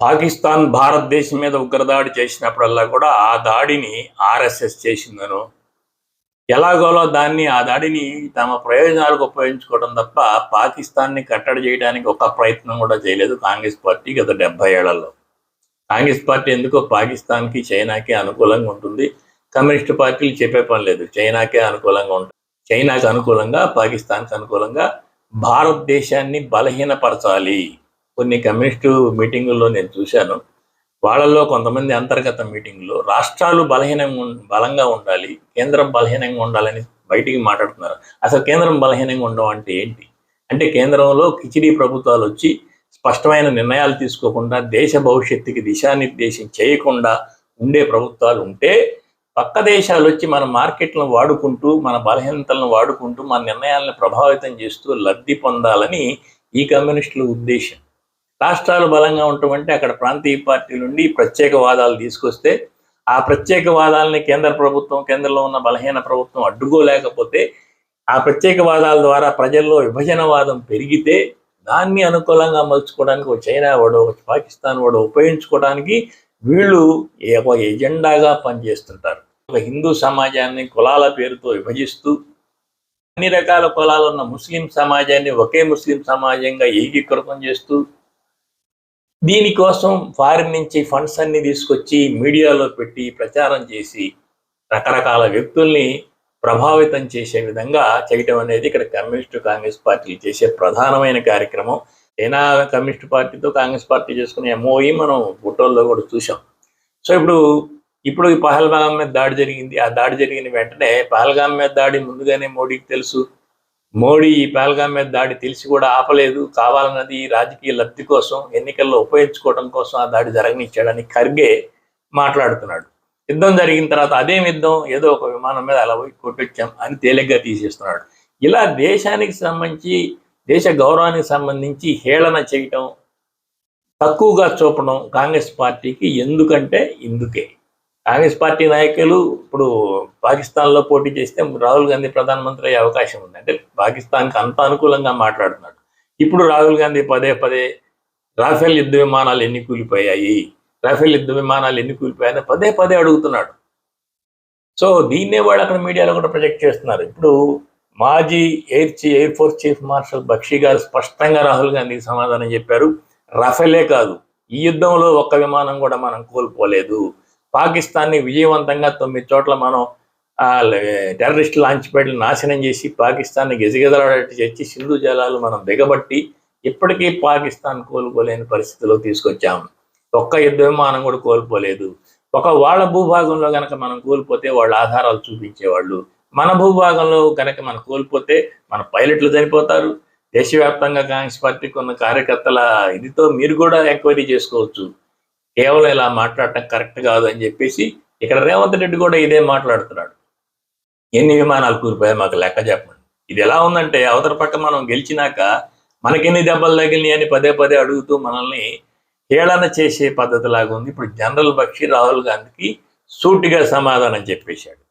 పాకిస్తాన్ భారతదేశం మీద ఉగ్రదాడి చేసినప్పుడల్లా కూడా ఆ దాడిని ఆర్ఎస్ఎస్ చేసిందను. ఎలాగోలో దాన్ని ఆ దాడిని తమ ప్రయోజనాలకు ఉపయోగించుకోవడం తప్ప పాకిస్తాన్ని కట్టడి చేయడానికి ఒక ప్రయత్నం కూడా చేయలేదు కాంగ్రెస్ పార్టీ గత డెబ్బై ఏళ్ళలో. కాంగ్రెస్ పార్టీ ఎందుకో పాకిస్తాన్కి చైనాకి అనుకూలంగా ఉంటుంది. కమ్యూనిస్ట్ పార్టీలు చెప్పే పని లేదు. చైనాకే అనుకూలంగా ఉంటుంది చైనాకి అనుకూలంగా పాకిస్తాన్కి అనుకూలంగా భారతదేశాన్ని బలహీనపరచాలి. కొన్ని కమ్యూనిస్టు మీటింగుల్లో నేను చూశాను. వాళ్ళల్లో కొంతమంది అంతర్గత మీటింగ్లో రాష్ట్రాలు బలహీనంగా బలంగా ఉండాలి కేంద్రం బలహీనంగా ఉండాలని బయటికి మాట్లాడుతున్నారు. అసలు కేంద్రం బలహీనంగా ఉండడం అంటే ఏంటి? అంటే కేంద్రంలో కిచిడీ ప్రభుత్వాలు వచ్చి స్పష్టమైన నిర్ణయాలు తీసుకోకుండా దేశ భవిష్యత్తుకి దిశానిర్దేశం చేయకుండా ఉండే ప్రభుత్వాలు ఉంటే పక్క దేశాలు వచ్చి మన మార్కెట్లను వాడుకుంటూ మన బలహీనతలను వాడుకుంటూ మన నిర్ణయాలను ప్రభావితం చేస్తూ లబ్ధి పొందాలని ఈ కమ్యూనిస్టుల ఉద్దేశం. రాష్ట్రాలు బలంగా ఉండటం అంటే అక్కడ ప్రాంతీయ పార్టీల నుండి ప్రత్యేక వాదాలు తీసుకొస్తే ఆ ప్రత్యేక వాదాలని కేంద్ర ప్రభుత్వం కేంద్రంలో ఉన్న బలహీన ప్రభుత్వం అడ్డుకోలేకపోతే ఆ ప్రత్యేక వాదాల ద్వారా ప్రజల్లో విభజనవాదం పెరిగితే దాన్ని అనుకూలంగా మలుచుకోవడానికి ఒక చైనా వాడు ఒక పాకిస్తాన్ వాడు ఉపయోగించుకోవడానికి వీళ్ళు ఒక ఎజెండాగా పనిచేస్తుంటారు. ఒక హిందూ సమాజాన్ని కులాల పేరుతో విభజిస్తూ అన్ని రకాల కులాలు ఉన్న ముస్లిం సమాజాన్ని ఒకే ముస్లిం సమాజంగా ఏకీకృతం చేస్తూ దీనికోసం ఫారిన్ నుంచి ఫండ్స్ అన్ని తీసుకొచ్చి మీడియాలో పెట్టి ప్రచారం చేసి రకరకాల వ్యక్తుల్ని ప్రభావితం చేసే విధంగా చేయటం అనేది ఇక్కడ కమ్యూనిస్టు కాంగ్రెస్ పార్టీలు చేసే ప్రధానమైన కార్యక్రమం. చైనా కమ్యూనిస్ట్ పార్టీతో కాంగ్రెస్ పార్టీ చేసుకునే ఎంఓఈ మనం ఫోటోల్లో కూడా చూసాం సో ఇప్పుడు ఇప్పుడు ఈ పహల్గాం మీద దాడి జరిగింది. ఆ దాడి జరిగిన వెంటనే పహల్గాం మీద దాడి ముందుగానే మోడీకి తెలుసు. మోడీ ఈ పహల్గాం మీద దాడి తెలిసి కూడా ఆపలేదు. కావాలన్నది రాజకీయ లబ్ధి కోసం ఎన్నికల్లో ఉపయోగించుకోవడం కోసం ఆ దాడి జరగనిచ్చాడని ఖర్గే మాట్లాడుతున్నాడు. యుద్ధం జరిగిన తర్వాత అదే యుద్ధం ఏదో ఒక విమానం మీద అలా పోయి కొట్టొచ్చాం అని తేలిగ్గా తీసేస్తున్నాడు. ఇలా దేశానికి సంబంధించి దేశ గౌరవానికి సంబంధించి హేళన చేయటం తక్కువగా చూపడం కాంగ్రెస్ పార్టీకి ఎందుకంటే ఇందుకే. కాంగ్రెస్ పార్టీ నాయకులు ఇప్పుడు పాకిస్తాన్లో పోటీ చేస్తే రాహుల్ గాంధీ ప్రధానమంత్రి అయ్యే అవకాశం ఉంది. అంటే పాకిస్తాన్కి అంత అనుకూలంగా మాట్లాడుతున్నాడు. ఇప్పుడు రాహుల్ గాంధీ పదే పదే రాఫెల్ యుద్ధ విమానాలు ఎన్ని కూలిపోయాయి? రాఫెల్ యుద్ధ విమానాలు ఎన్ని కూలిపోయాయని పదే పదే అడుగుతున్నాడు. సో దీన్నే వాళ్ళు అక్కడ మీడియాలో కూడా ప్రొజెక్ట్ చేస్తున్నారు. ఇప్పుడు మాజీ ఎయిర్ చీ air force chief marshal Bakshi గారు స్పష్టంగా రాహుల్ గాంధీకి సమాధానం చెప్పారు. రఫేలే కాదు ఈ యుద్ధంలో ఒక్క విమానం కూడా మనం కోల్పోలేదు. పాకిస్తాన్ని విజయవంతంగా తొమ్మిది చోట్ల మనం టెర్రరిస్ట్ లాంచ్ ప్యాడ్లు నాశనం చేసి పాకిస్తాన్ని గెజగెదలాడేట్టు చేసి సింధు జలాలు మనం దిగబట్టి ఇప్పటికీ పాకిస్తాన్ కోలుకోలేని పరిస్థితిలో తీసుకొచ్చాం. ఒక్క యుద్ధ విమానం కూడా కోల్పోలేదు. ఒక వాళ్ళ భూభాగంలో గనక మనం కోల్పోతే వాళ్ళ ఆధారాలు చూపించేవాళ్ళు. మన భూభాగంలో గనక మనం కోల్పోతే మన పైలట్లు చనిపోతారు. దేశవ్యాప్తంగా కాంగ్రెస్ పార్టీకి ఉన్న కార్యకర్తల ఇదితో మీరు కూడా ఎంక్వైరీ చేసుకోవచ్చు. కేవలం ఇలా మాట్లాడటం కరెక్ట్ కాదు అని చెప్పేసి ఇక్కడ రేవంత్ రెడ్డి కూడా ఇదే మాట్లాడుతున్నాడు. ఎన్ని విమానాలు కూలిపోయాయి మాకు లెక్క చెప్పండి. ఇది ఎలా ఉందంటే అవతల పక్క మనం గెలిచినాక మనకెన్ని దెబ్బలు తగిలినాయి అని పదే పదే అడుగుతూ మనల్ని హేళన చేసే పద్ధతి లాగా ఉంది. ఇప్పుడు జనరల్ బక్షి రాహుల్ గాంధీకి సూటిగా సమాధానం చెప్పేశాడు.